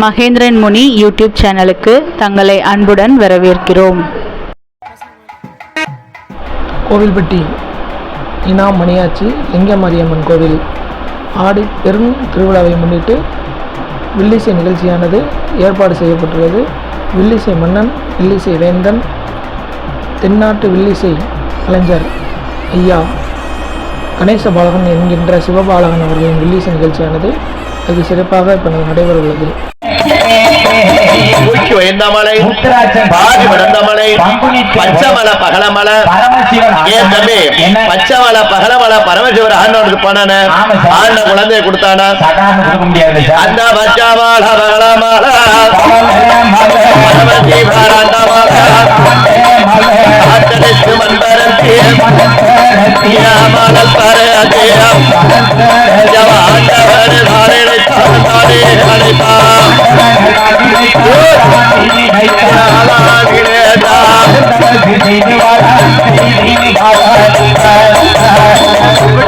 மகேந்திரன் முனி YouTube சேனலுக்கு தங்களை அன்புடன் வரவேற்கிறோம். கோவில்பட்டி இனா மணியாச்சி லிங்கமாரியம்மன் கோவில். ஆடி பெரும் திருவிழாவை முன்னிட்டு வில்லிசை நிகழ்ச்சியானது ஏற்பாடு செய்யப்பட்டுள்ளது. வில்லிசை மன்னன் வில்லிசை வேந்தன் தென்னாட்டு வில்லிசை கலைஞர் ஐயா கணேச பாலகன் என்கின்ற சிவபாலகன் அவர்களின் வில்லிசை நிகழ்ச்சியானது அது சிறப்பாக இப்போ நடைபெற உள்ளது உயர்ந்தமலை முத்துராஜன் பாதி விடந்தமலை பச்சைமலை பகலமலை ஏன் தம்பி பச்சைமலை பகலமலை பரமசிவர் ஆண்டவனுக்கு போனானே. ஆண்ட குழந்தைய கொடுத்தானா? அந்த பச்சைமலை பகலமலை பரமசிவர் ஆண்டவனை ஆத்தரித்து மன்பரத்தி யாமலல் பரதேயம் ஆண்டவன் தானே தானே அழைப்பான்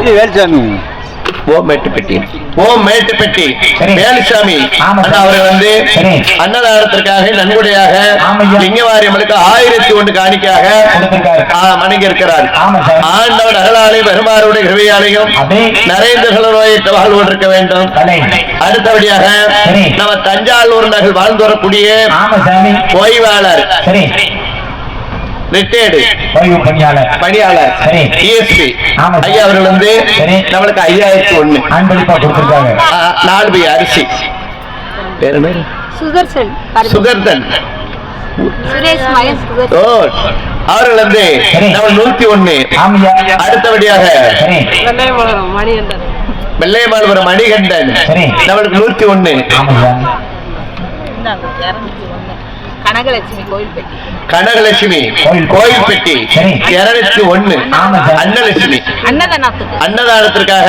வேல்சாமி ஓம் மேட்டுப்பட்டி ஓம் மேட்டுப்பட்டி. வேலுசாமி அவர் வந்து. அன்னதானத்திற்காக நன்கொடையாக. லிங்கவாரியம்மனுக்கு ஆயிரத்தி ஒன்று காணிக்காக கொடுத்திருக்காரு. மணங்கி இருக்கிறார் ஆமா சார். ஆண்டவன் அகலாலை பெருமாறுடைய கிருவியாலையும் நரேந்திர நோயற்ற வாழ்வு இருக்க வேண்டும் அடுத்தபடியாக. நம்ம தஞ்சாவூர் நகர் வாழ்ந்து வரக்கூடிய ஓய்வாளர் ரிட்டையர்டு ஓய்வு பணியாளர். பணியாளர். சரி. டிஎஸ்பி ஆமா சார். ஐயா அவர்கள் வந்து சரி. நம்மளுக்கு ஐயாயிரத்தி ஒண்ணு அன்பளிப்பா கொடுத்திருக்காங்க. நாலு பை அரிசி. பேர் என்ன? சுதர்சன் சுகர்தன் ஓ அவர்கள் வந்து. நம்ம நூத்தி ஒண்ணு ஆமையா அடுத்தபடியாக சரி. மணிகண்டன். நம்மளுக்கு நூத்தி ஒண்ணு கனகலட்சுமி கோயில்பட்டி கனகலட்சுமி. கோயில்பட்டி. இருநூத்தி ஒண்ணு. அன்னலட்சுமி. அன்னதானத்துக்கு. அன்னதானத்திற்காக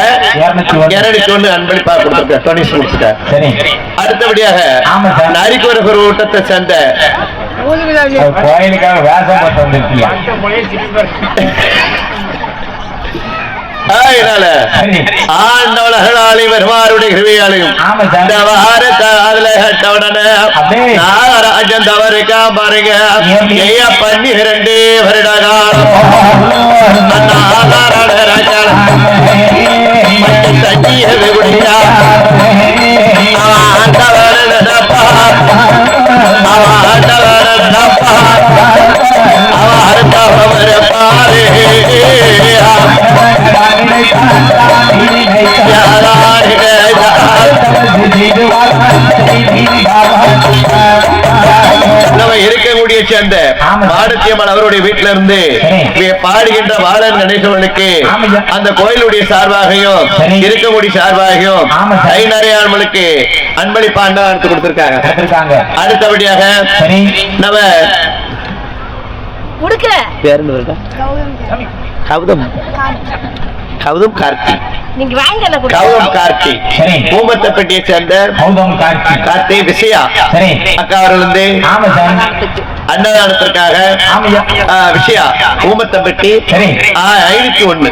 இருநூத்தி ஒண்ணு. அன்பளிப்பா கொடுத்திருக்க டொனேஷன் கொடுத்துருக்காரு சரி. அடுத்தபடியாக. நரிக்குறவர் ஊட்டத்தை சேர்ந்த கோயிலுக்காக வேஷம் போட்டு வந்திருக்கீங்க. ஆண்டவளர்களாலையும் வருமாறுடைய கிருவியாலையும். நாகராஜன் தவறுக்கா பாருங்க. பன்னிரண்டு வருட காலம் தண்ணியது குடியா அவன் அடுத்தவர பாரு நம்ம இருக்கக்கூடிய சேர்ந்த ஆமா. மாடத்தியம்மன் அவருடைய வீட்டில இருந்து பாடுகின்ற பாலன் கணேசவனுக்கு. அந்த கோயிலுடைய சார்பாகவும் சரி. இருக்கக்கூடிய சார்பாகவும் சார். ஐநறையாண்மலுக்கு அன்பளிப்பா அன்னதானத்து கொடுத்திருக்காங்க கொடுத்திருக்காங்க அடுத்தபடியாக சரி நம்ம முடுக்கல பேருந்து வருதா கௌதம் கௌதம் கார்த்தி கௌதம் கார்த்தி சரி. பூமத்தப்பட்டியை சேர்ந்த கார்த்தி சரி. அக்கா அவர்கள் வந்து ஆமா சார் அன்னதானத்திற்காக ஆமையா. ஆ, விஷயா. ஆ, ஐநூத்தி ஒண்ணு.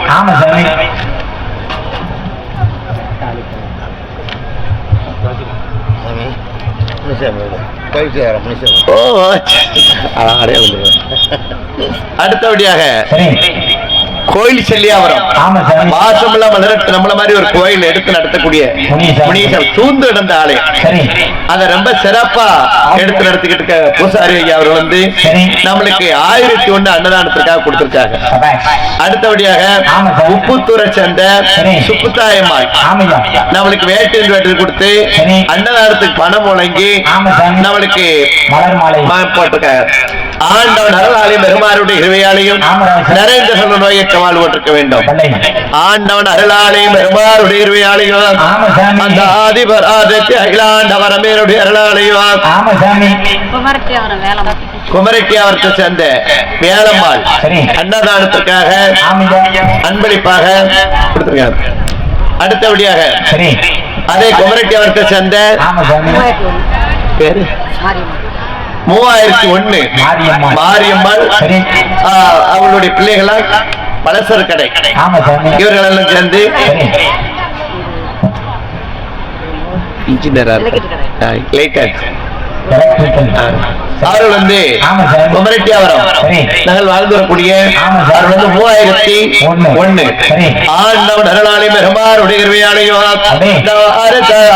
அடுத்தபடியாக சரி. கோயில் செல்லியாவரம் ஆமா சாமி மாசமுள்ள மலரட்டு நம்மள மாதிரி ஒரு கோயில் எடுத்து நடத்தக்கூடிய. முனீஸ்வரன் சூழ்ந்து கிடந்த ஆலயம் அத ரொம்ப சிறப்பா எடுத்து நடத்திக்கிட்டு இருக்க பூசாரி ஐயா அவர் வந்து. நம்மளுக்கு ஆயிரத்தி ஒண்ணு அன்னதானத்திற்காக கொடுத்திருக்காங்க. அடுத்தபடியாக. உப்புத்தூரை சேர்ந்த சரி. சுப்புத்தாயம்மாள் நம்மளுக்கு வேட்டு வேட்டு கொடுத்து. அன்னதானத்துக்கு பணம் சாமி நம்மளுக்கு போட்டிருக்காங்க ஆண்டவன் கிருவையாலையும் ஆமா சார். நிறைந்த சொல்ல வாழ்வு போட்டிருக்க வேண்டும். ஆண்டவன் கிருவையாலையும் ஆமா சாமி. அந்த ஆதிபராஜத்தை அகிலாண்ட வரமேருடைய அருளாலையும் ஆமா சாமி. குமரட்டி அவரை வேலை குமரட்டி அவர்த்த சேர்ந்த வேலம்மாள். அன்னதானத்துக்காக அன்பளிப்பாக கொடுத்திருக்காங்க அடுத்தபடியாக அதே குமரட்டி அவர்த்த சேர்ந்த பேரு? மூவாயிரத்தி ஒண்ணு மாரியம்மாள். அவங்களுடைய பிள்ளைகளா பலசர கடை. இவர்கள் எல்லாம் சேர்ந்து சரி. இன்ஜினியரா விளக்கிட்டு கடை. அவர்கள் வந்து சார். குமரட்டியாவரம் சரி. நாங்கள் வாழ்ந்து வரக்கூடிய சார். வந்து மூவாயிரத்தி ஒண்ணு. சரி. ஆண்டவன் அருளாளி பெருமாருடைய சார்.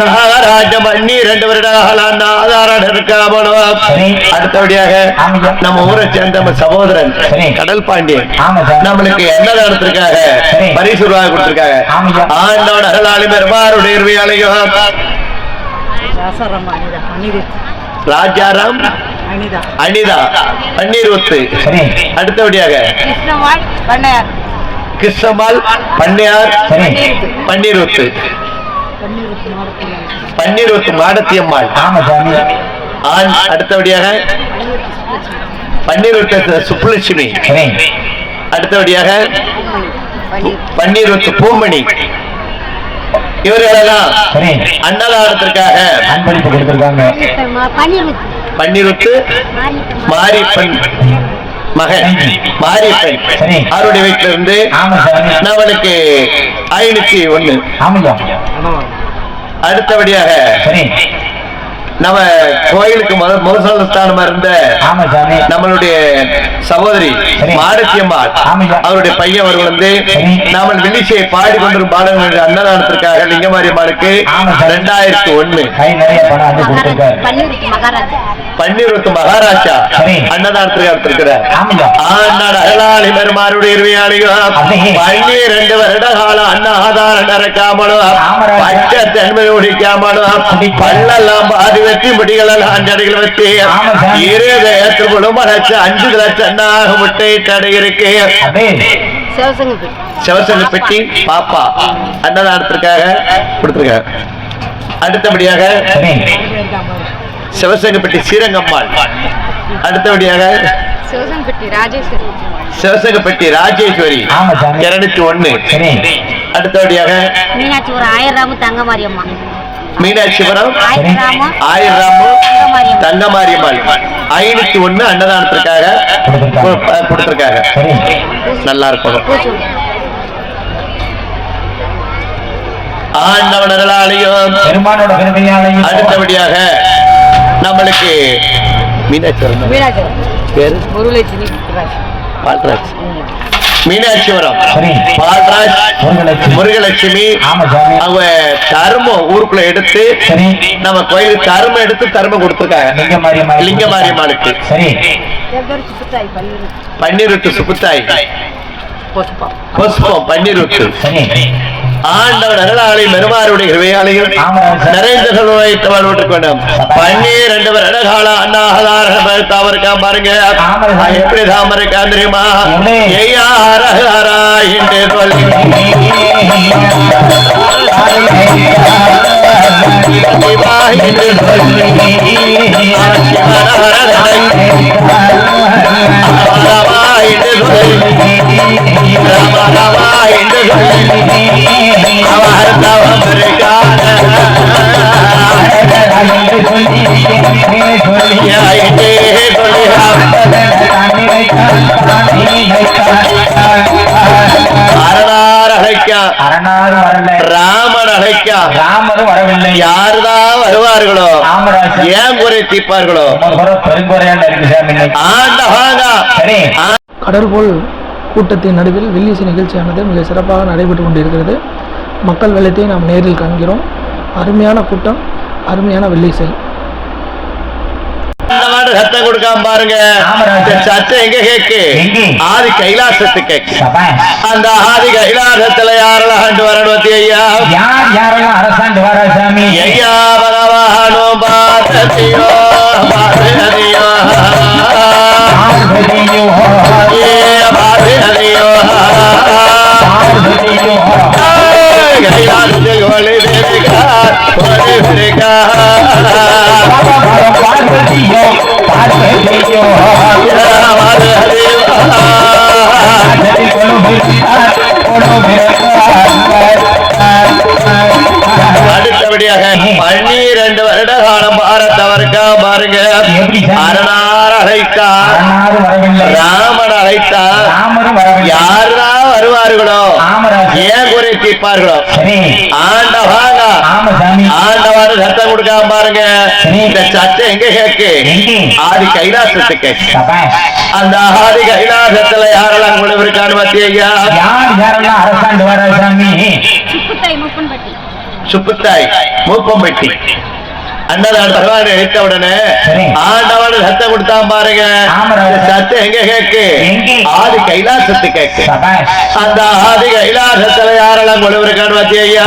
நாகராஜம் பண்ணி ரெண்டு வருட காலம் ஆதாரம் இருக்காமலும் சரி. அடுத்தபடியாக. நம்ம ஊரை சேர்ந்த நம்ம சகோதரன் சரி. கடல் பாண்டியன் சார். நம்மளுக்கு என்ன நடத்திருக்காங்க சரி. பரிசு கொடுத்திருக்காங்க. ஆண்டவன் அருளாளி பெருமாருடைய ராசாராம் அனிதா அனிதா ராஜாராம் அனிதா அனிதா பன்னீர் ஒத்து சரி அடுத்தபடியாக கிருஷ்ணவாள் பண்ணையார் கிருஷ்ணமால் பண்ணையார் சரி பன்னீர் ஒத்து பன்னீர் ஒத்து மாடத்தியம்மாள் ஆண் அடுத்தபடியாக பன்னீர் ஒத்து சுப்புலட்சுமி அடுத்தபடியாக பன்னீர் ஒத்து பூமணி இவர்களெல்லாம் சரி. அன்னதானத்திற்காக அன்பளிப்பு கொடுத்திருக்காங்க. பன்னீருத்து. மாரியப்பன் மகன் மாரியப்பன் சரி. அவருடைய வீட்டில இருந்து நம்மளுக்கு ஐநூத்தி ஒண்ணு அடுத்தபடியாக சரி. நம்ம கோயிலுக்கு முத முதல் ஸ்தானமா இருந்த ஆமா சாமி நம்மளுடைய சகோதரி சரி. மாரத்தியம்மாள் ஆமாய்யா. அவருடைய பையன் அவர்கள் வந்து. நாம வில்லிசையை பாடிக்கொண்டிருக்கும் பாடல்கள் அன்னதானத்திற்காக லிங்கமாரி அம்மாளுக்கு. ரெண்டாயிரத்தி ஒண்ணு பன்னீருக்கு மகாராஜா பன்னீர்வத்து மகாராஜா சரி. அன்னதானத்திற்கு எடுத்திருக்கிறார் ஆமாய்யா ஆண்டாள் அருளாளி பெருமாருடைய. பன்னிரண்டு வருட காலம் அன்ன ஆதாரம் நடக்காமலும். பச்சை தன்மை ஒழிக்காமலும் பல்லெல்லாம் பாதி வெற்றி. முடிகளெல்லாம் அஞ்சடிகள் சாமி. இருதயத்தில் குடும்பம் அஞ்சு லட்சம் முட்டை தடை இருக்கு. சிவசங்கி பெட்டி பாப்பா அன்னதானத்திற்காக கொடுத்திருக்காங்க. அடுத்தபடியாக சரி சிவசங்கப்பட்டி ஸ்ரீரங்கம்மாள். அடுத்தபடியாக சிவசங்கப்பட்டி ராஜேஸ்வரி. இருநூத்தி ஒண்ணு அடுத்தபடியாக மீனாட்சி ஒரு ஆயிரம் ராமு தங்க மாரியம்மா மீனாட்சிபுரம் ஆயிரம் ராமு ஆயிரம் தங்க மாரியம்மா தங்கமாரியம்மாள் ஐநூத்தி ஒண்ணு அன்னதானத்திற்காக கொடுத்திருக்காங்க. நல்லா இருக்கணும் பூச்சி ஆண்டவன் அருளாலையும் பெருமானோட பெருமையாலையும் அடுத்தபடியாக நம்மளுக்கு மீனாட்சிபுரம் மீனாட்சி பேரு? பால்ராஜ். மீனாட்சிபுரம் சரி. பால்ராஜ் முருகலட்சுமி. முருகலட்சுமி ஆமா சாமி அவங்க தர்மம் ஊருக்குள்ள எடுத்து சரி. நம்ம கோயிலுக்கு தர்மம் எடுத்து தர்மம் கொடுத்திருக்காங்க. லிங்க மாரியம்மா லிங்க மாரியம்மாளுக்கு சரி சுத்தாய் பன்னீர். பன்னீருட்டு சுப்புத்தாய் புஷ்பம் புஷ்பம் அருளாளை மெருமாருடைய கிருபையாலையும் ஆமராஜ் நிறைந்த செல்வத்தவள் விட்டுக் கொண்டோம். பன்னீரெண்டு வருடகால அண்ணாதார தாமருக்கா பாருங்க. ஆமாம். அது எப்படி தாமரைக்கா தெரியுமா? எப்படி? ஐயாரா என்று சொல்லி. என்று சொல்லி ராமா ராமா என்று சொல்லி அவர் தவம் ராமன் அழைக்கா ராமரும் வரவில்லை யாருதான் வருவார்களோ ஏன் குறை தீர்ப்பார்களோ பெருங்குறையாண்ட இருக்கு சாமி இன்னைக்கு. ஆண்டவாங்க சரி கடல் போல் கூட்டத்தின் நடுவில் வெள்ளிசை நிகழ்ச்சியானது மிக சிறப்பாக நடைபெற்று கொண்டிருக்கிறது. மக்கள் வெள்ளத்தை நாம் நேரில் காண்கிறோம். அருமையான கூட்டம் அருமையான வெள்ளிசை சத்தம் கொடுக்காம பாருங்க. சத்தம் எங்க கேக்கு? எங்கே? ஆதி கைலாசத்து கேக்கு. அந்த ஆதி கைலாசத்துல யாரெல்லாம் ஆண்டு வரணும் ஐயா? யார் யாரெல்லாம் அரசாண்டு வரா சாமி? ஐயா பகவானோ பாரதியோ பாரதியோ. பார்வதியோ. கைலாசத்தில் ஒளி பெருகா ஒளி பெருகா பரபரம் பார்வதியோ, பார்வதியோ. ஆனதி கொலுவிருந்தார், அடுத்தபடியாக பன்னிரண்டு வருட காலம் பாரத்தவருக்கா பாருங்க? அரணார் வரவில்லை. ராமன் வரவில்லை. யாருதான் வருவார்களோ? ஏன் குறை தீர்ப்பார்களோ ஆண்டவாங்க ஆண்டவாறு சத்தம் கொடுக்காம பாருங்க. இந்த சத்தம் எங்க கேக்கு? ஆதி கைலாசத்துக்கு. அந்த ஆதி கைலாசத்துல யாரெல்லாம் பாத்தியா யார் யாரெல்லாம் அரசாண்டு வர சாமி? சுப்புத்தாய் மூப்பம்பட்டி. அண்ணன் பகவான் எடுத்த உடனே. ஆண்டவன் சத்தம் கொடுத்தான் பாருங்க. சத்தம் எங்க கேக்கு? ஆதி கைலாசத்து கேக்கு. அந்த ஆதி கைலாசத்துல யாரெல்லாம் குழு இருக்கான்னு பாத்தியா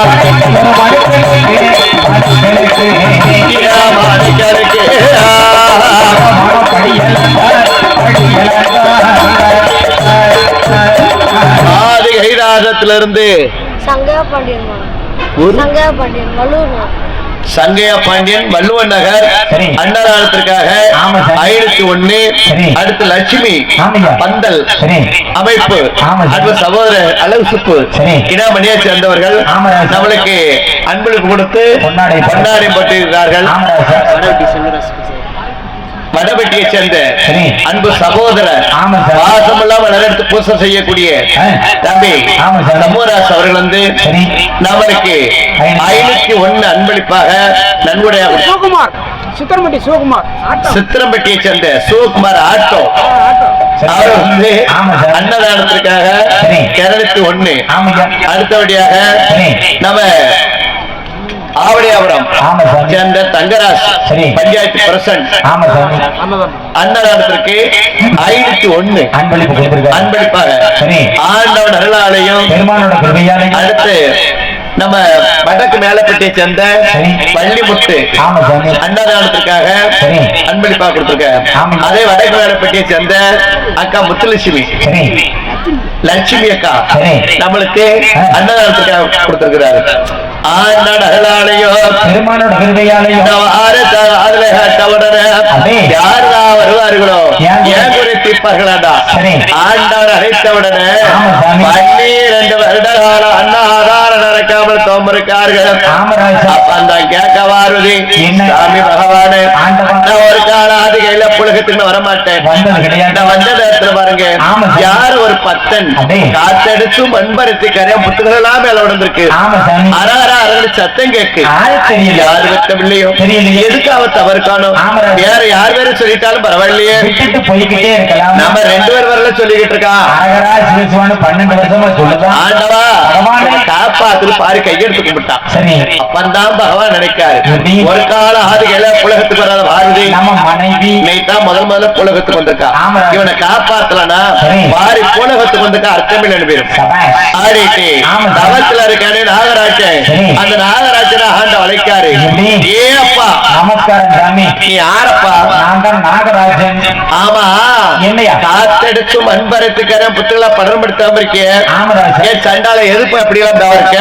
பார்வதியோ ஆகாசத்தில் கொலு பிறந்தார், கொலு பிறந்தார். அவனித்த ஒரு மனுக்கனுக்கு அவனை கருக்கு ஏ அவனை கருக்கு ஆண்டாந்த பாடி அழகா பாடி அழகா ஏ அவனை கருக்கு ஆதி கைலாசத்திலிருந்து சங்கையா பாண்டியன் ஒரு சங்கையா பாண்டியன் வல்லூர் சங்கைய பாண்டியன் வள்ளுவன் நகர் சரி. அன்னதானத்திற்காக. ஆயிரத்தி ஒண்ணு. அடுத்து லட்சுமி. பந்தல் சரி. அமைப்பு. அன்பு சகோதரர் அழகு சுப்பு சரி. இனாமணியை சேர்ந்தவர்கள். நம்மளுக்கு அன்பளுக்கு கொடுத்து கொண்டாடி போட்டிருக்கிறார்கள் வடபெட்டியை சேர்ந்த சரி. அன்பு சகோதரர். வாசமெல்லாம் வளர்த்து பூசை செய்யக்கூடிய. தம்பி. சமூராஜ் அவர்கள் வந்து சரி. நம்மளுக்கு ஐநூத்தி ஒண்ணு அன்பளிப்பாக நன்கொடையாக. சிவகுமார் சித்தரம்பட்டி சிவகுமார் சித்திரம்பட்டியை சேர்ந்த சிவகுமார் ஆட்டோ அவர் வந்து. அன்னதானத்திற்காக சரி. இருநூத்தி ஒண்ணு. அடுத்தபடியாக. நம்ம ஆவடியாபுரம். சேர்ந்த தங்கராஜ். பஞ்சாயத்து பிரசன்ட் அன்னதானத்திற்கு ஐநூத்தி ஒண்ணு அன்பளிப்பு அன்பளிப்பாக. ஆண்டவன் அருளாலையும் அடுத்து நம்ம வடக்கு மேலப்பட்டியை சேர்ந்த சாமி அன்னதானத்திற்காக. அன்பளிப்பா கொடுத்திருக்க. அதே வடக்கு மேலப்பட்டியை சேர்ந்த அக்கா முத்துலட்சுமி லட்சுமி அக்கா. நம்மளுக்கு ஆ. அன்னதானத்திற்காக கொடுத்திருக்கிறாரு ஆண்டாட அருளாலையும் பெருமானோட கிருபையாலையும் அதுல கேட்டவுடனே அதே. யாருதான் வருவார்களோ ஏன்? ஏன் குறை தீர்ப்பார்களாடா சரி. நடக்காமல் தோம்பிருக்கார்கள் ஆமராஜா அப்ப அந்த கேட்க வாருதி என்ன? சாமி பகவானே ஆண்டவா. நான் ஒரு கால அதிகையில புலகத்துக்கு வர மாட்டேன் வந்தது கிடையாது நான் வந்த நேரத்துல பாருங்க. யார் ஒரு பத்தன் அதே. காத்தடிச்சு மண்பருத்தி கரையா புத்துகள் எல்லாம் மேல உடந்திருக்கு ஆமா அரகர சத்தம் தெரியல யாரு வெட்டவில்லையோ. எதுக்கு அவ தவறு காணும். வேற யார் வேற சொல்லிட்டாலும் பரவாயில்லையே போய்கிட்டே இருக்கலாம் நம்ம ரெண்டு பேர் வரல சொல்லிக்கிட்டு இருக்கான் பன்னெண்டு வருஷமா சொல்லுதான் ஆண்டவா பகவானே. காப்பாத்து பாரு கையெடுத்து கும்பிட்டான் சரி அப்பந்தான் பகவான் நினைக்காரு? ஒரு கால ஆதிகையில புலகத்துக்கு வராத பாரதி நம்ம மனைவி இன்னைக்குதான் முதல் முதல்ல புலகத்துக்கு வந்திருக்கா. இவனை காப்பாத்தலனா. மாறி புலகத்துக்கு வந்திருக்கா அர்த்தம் இல்லைன்னு பேரும் சபாஷ். ஆடிட்டு ஆமா. தவத்துல இருக்கானே நாகராஜன் சரி. அந்த நாகராஜனை ஆண்ட வளைக்காரு எப்படி? ஏ அப்பா நமஸ்காரம் சாமி. நீ யாரப்பா? நான் தான் நாகராஜன். ஆமா. என்னையா? காத்தடிச்சு மண்பரத்துக்காரன் புத்துகளா படர்படுத்தாம இருக்கிய ஆமராஜன் ஏன் சண்டால எதுப்பு அப்படி எல்லாம் இருக்க.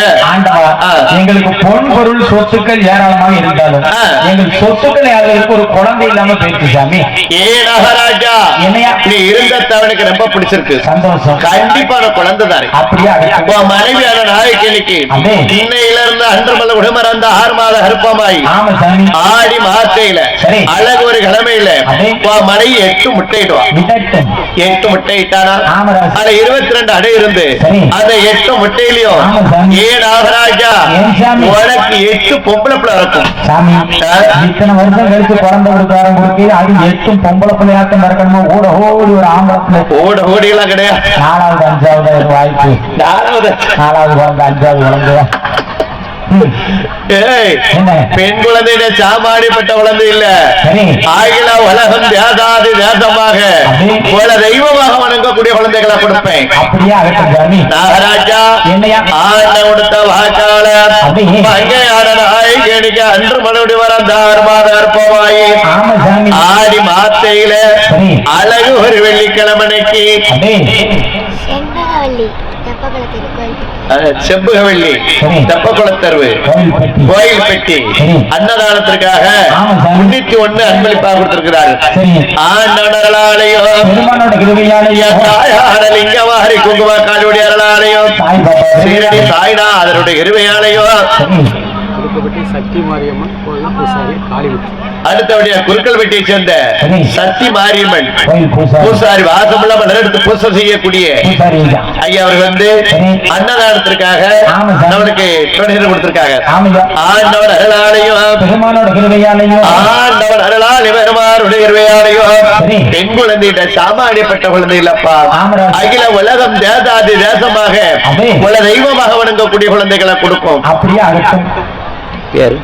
எங்களுக்கு பொன் பொருள் சொத்துக்கள் ஏராளமாக இருந்தாலும் ஆ. எங்கள் சொத்துக்கள் யாருக்கு ஒரு குழந்தை இல்லாம சாமி. ஏ நாகராஜா. என்னையா? நீ இருந்த தவனுக்கு ரொம்ப பிடிச்சிருக்கு. சந்தோஷம். கண்டிப்பான குழந்தை தாரு அப்படியே? மனைவியான நாயக்கனுக்கு இருந்து அன்று மல்ல உடமறந்த ஆறு மாத கருப்பமாய் ஆடி மாத்தையில. அழகு ஒரு கிழமையில மனைவி எட்டு முட்டையிடுவா எட்டு முட்டை இட்டானா அதுல இருபத்தி ரெண்டு அடை இருந்து. அந்த எட்டு முட்டையிலையும். ஏ நாகராஜா? உனக்கு எட்டு பொம்பளை பிள்ளை இருக்கும். இத்தனை வருஷம் கழிச்சு குழந்தை கொடுக்காரன் கொடுத்து அது எட்டும் பொம்பளை பிள்ளையாட்டம் இருக்கணுமோ ஓட ஓடி ஒரு ஆம்பளை பிள்ளை ஓட ஓடியெல்லாம் கிடையாது நாலாவது அஞ்சாவது வாய்ப்பு நாலாவது நாலாவது அஞ்சாவது குழந்தை ம். ஏய் என்ன? பெண் குழந்தையிட சாமாடிப்பட்ட குழந்தை இல்ல. ஆகில உலகம் தேசாதி தேசமாக அப்படி? குல தெய்வமாக வணங்கக்கூடிய குழந்தைகளை கொடுப்பேன். நாகராஜா கொடுத்த வாக்காள? மங்கையான நாயகனுக்கு அன்று மறுபடி மாதர்ப்பமாயி ஆமா சாமி. ஆடி மாத்தையில. அழகு ஒரு வெள்ளிக்கிழமனைக்கு செண்பகவல்லி செம்புகவள்ளி. தெப்பக்குளத்தருவு கோயில் பெட்டி. அன்னதானத்திற்காக. முன்னூத்தி ஒண்ணு அன்பளிப்பாக கொடுத்திருக்கிறார் சரி. ஆண்டவர்களாலேயோ பெருமானோட கிருபையாலேயோ. தாயான லிங்கமாரி குங்கும காலுடைய அருளாலேயோ சீரடி சாய்னா அதனுடைய இருவையாலேயோ சரி. குறுக்கப்பட்டி சக்தி மாரியம்மன் கோயில் பூசாரி காளிமுத்து அடுத்தபடியா குறுக்கல் வெட்டியை சேர்ந்த சரி. சக்தி மாரியம்மன் பூசாரி பூசாரி வாசமுள்ள மலர் எடுத்து பூசை செய்யக்கூடிய ஐயா அவர்கள் வந்து. அன்னதானத்திற்காக. நம்மளுக்கு டொனேஷன் கொடுத்திருக்காங்க ஆண்டவர் அருளாலையும் ஆண்டவர் அருளால் பெருமாறுடைய இருவையாலையும் சரி. பெண் குழந்தையிட சாமானியப்பட்ட குழந்தை இல்லப்பா. அகில உலகம் தேசாதி தேசமாக. குல தெய்வமாக வணங்கக்கூடிய குழந்தைகளை கொடுக்கும் அப்படியே ஆகட்டும் பேரு?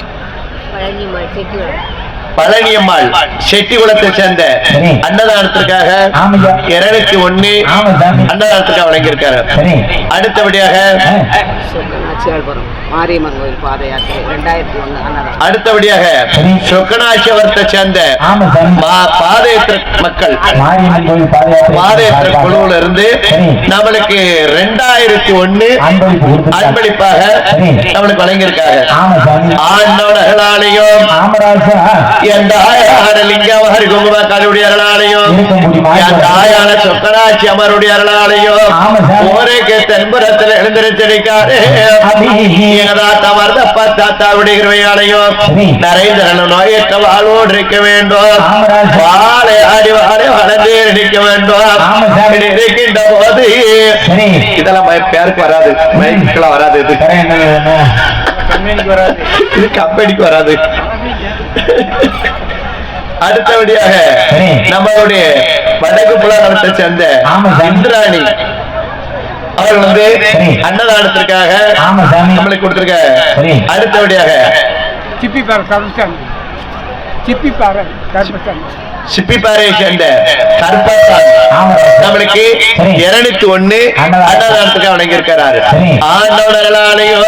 பழனியம்மாள் செட்டி குலத்தை சேர்ந்த சரி. அன்னதானத்திற்காக ஆமையா? இருநூத்தி சாமி அன்னதானத்துக்காக வழங்கியிருக்காரு. சரி. அடுத்தபடியாக ஆ, நாச்சியாள்புரம் மாரியம்மன் கோயில் பாத யாத்திரை ரெண்டாயிரத்தி அன்னதானம். அடுத்தபடியாக சரி. சொக்கனாட்சியவரத்தை சேர்ந்த பாதயாத்திரை மக்கள் பாதயாத்திரை குழுவுல இருந்து. நம்மளுக்கு ரெண்டாயிரத்தி ஒண்ணு அன்பளிப்பாக. நம்மளுக்கு வழங்கியிருக்காங்க. ஆண்டவர்களாலையும் ஆமராஜா என் தாயான லிங்கம் ஹரி குங்கும கருடைய அருளாலையும்? என் தாயான அமருடைய அருளாலையும். ஒரேக்கு தென்புறத்தில் எழுந்திருச்சிருக்காரு தமர்ந்த பத்தாத்தாவுடைய இருவையாலையும் சரி. நரேந்திரன் நோயற்ற வாழ்வோடு இருக்க வேண்டும். வாழை ஆடி வாழை வளர்ந்து இருக்க வேண்டும் இருக்கின்ற போது இதெல்லாம் பேருக்கு வராது மைக்கெல்லாம் வராது இது கம்பெனிக்கு வராது அடுத்தபடியாக. நம்மளுடைய வடக்கு புலகத்தை சேர்ந்த. இந்திராணி அவர்கள் வந்து. அன்னதானத்திற்காக ஆமா சாமி நம்மளுக்கு கொடுத்திருக்க. அடுத்தபடியாக சிப்பிப்பாறை கருப்பசாமி சிப்பிப்பாறை கருப்பசாமி சிப்பிப்பாறையை சேர்ந்த கருப்பசாமி நம்மளுக்கு. இருநூத்தி ஒண்ணு. அன்னதானத்துக்கு வழங்கியிருக்கிறாரு சரி. ஆண்டவர்களாலையும்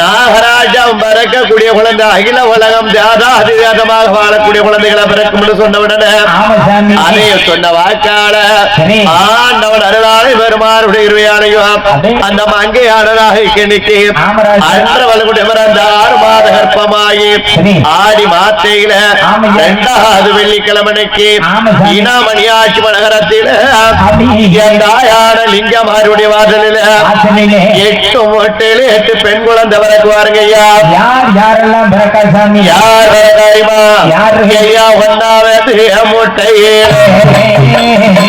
நாகராஜம் பிறக்கக்கூடிய குழந்தை அகில உலகம் ஜாதாதிவேதமாக வாழக்கூடிய குழந்தைகளை பிறக்கும் என்று சொன்ன உடனே ஆமா சாமி அதே சொன்ன வாக்காள. ஆண்டவன் அருளாலை பெருமானுடைய இருவையாலையும். அந்த மங்கையாளராக கிணிக்கு ஆமராஜ். அன்றவளுடைய பிறந்த ஆறு சரி. ஆடி மாத்தையில. இரண்டாவது வெள்ளிக்கிழமனைக்கு ஆமா சாமி. இனாமணியாட்சி நகரத்தில் தாயான லிங்கமாருடைய வாசலில் ஆச்சரியிலே எட்டு மொட்டையில எட்டு பெண் குழந்தை பிறக்குவாருங்க ஐயா யார் யாரெல்லாம் யார் யாரு? ஐயா ஒன்னாவது முட்டையே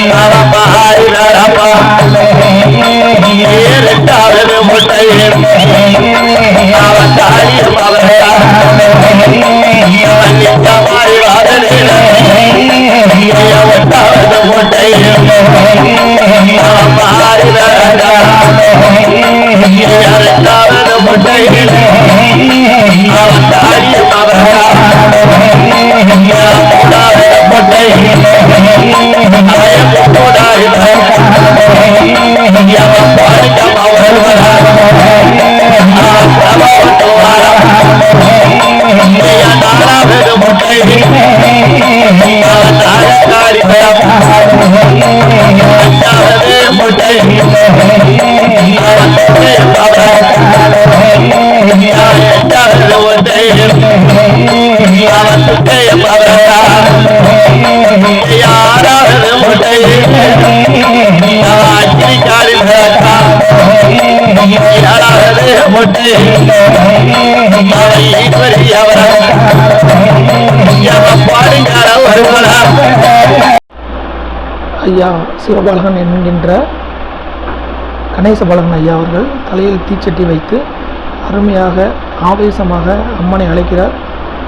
நரப்பாரி நரப்பா இரண்டாவது முட்டையே அவன் தாயும் ஐயா ஒன்றாவது முட்டையே நரப்பாரி நரப்பா அவன் தாயும் அவரையா ஐயா சிவபாலகன் என்கின்ற கணேசபாலகன் ஐயா அவர்கள் தலையில் தீச்சட்டி வைத்து அருமையாக ஆவேசமாக அம்மனை அழைக்கிறார்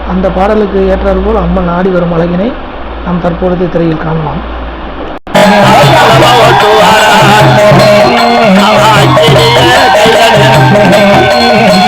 அந்த பாடலுக்கு ஏற்றாற்போல் அம்மன் ஆடி வரும் அழகினை நாம் தற்பொழுது திரையில் காணலாம்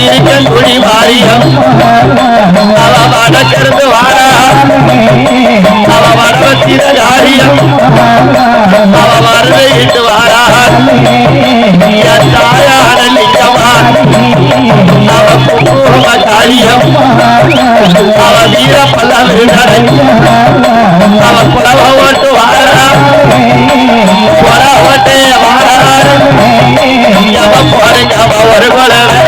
இருக்கன் குடி மாரியம் அவ வடக்கிருந்து வாரான் அவன் வடவத்திர காரியம் அவன் வரவையிட்டு வாரான் என் தாயான லிங்கமான் அவன் குங்கும காரியம் அவ வீர பல்லவிடரை அவன் குலவ ஓட்டு வாரான் குல ஓட்டே வாரான் அவன் போறீங்க அவன் ஒரு குலவே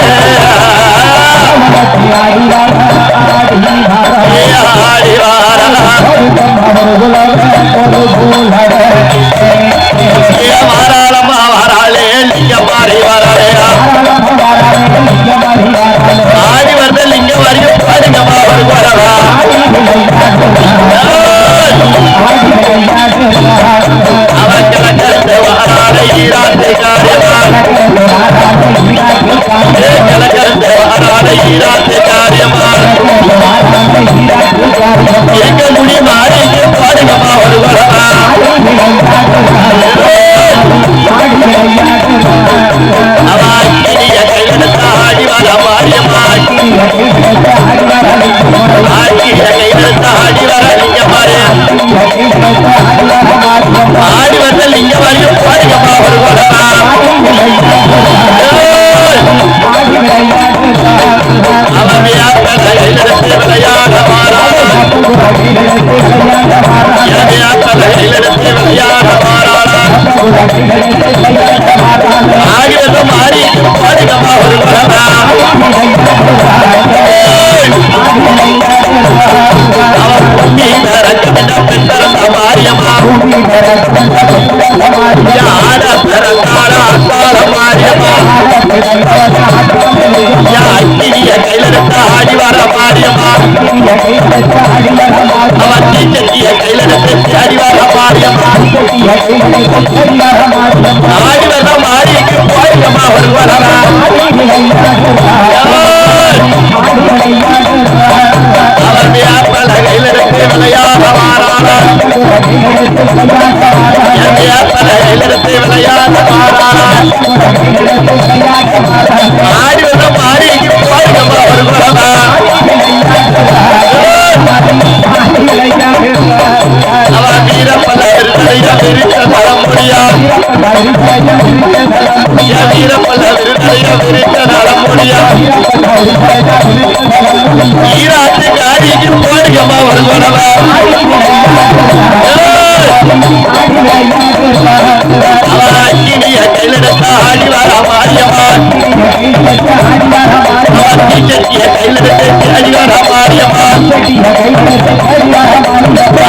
ஆடி என் வியாப்பல கையிலெடுத்து வருவனவா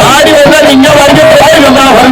ஆடி வந்த மாரிக்கு போயிருக்கம்மா ஒரு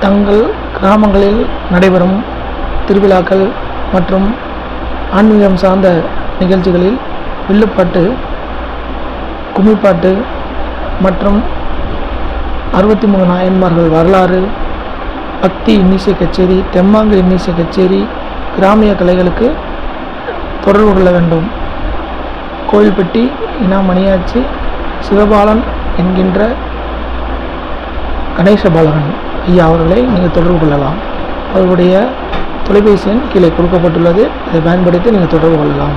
தங்கள் கிராமங்களில் நடைபெறும் திருவிழாக்கள் மற்றும் ஆன்மீகம் சார்ந்த நிகழ்ச்சிகளில் வில்லுப்பாட்டு கும்மிப்பாட்டு மற்றும் அறுபத்தி மூணு நாயன்மார்கள் வரலாறு பக்தி இன்னிசை கச்சேரி தெம்மாங்கு இன்னிசை கச்சேரி கிராமிய கலைகளுக்கு தொடர்பு கொள்ள வேண்டும். கோயில்பட்டி இனா மணியாச்சி சிவபாலன் என்கின்ற கணேசபாலகன் ஐயா அவர்களை நீங்கள் தொடர்பு கொள்ளலாம். அவருடைய தொலைபேசி எண் கீழே கொடுக்கப்பட்டுள்ளது. அதை பயன்படுத்தி நீங்கள் தொடர்பு கொள்ளலாம்.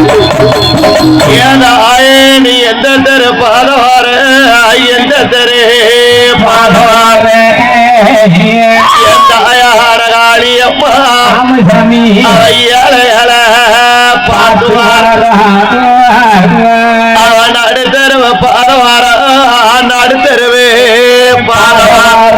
ಎಂದರೆ ಹಾರಗಾಳಿಯಮ್ಮ ಅಯ್ಯಳ ಪಾಡುವಾರ ನಡೆದರುವ ಪಾದವಾರ ನಡೆದರುವೆ ಪಾದವಾರ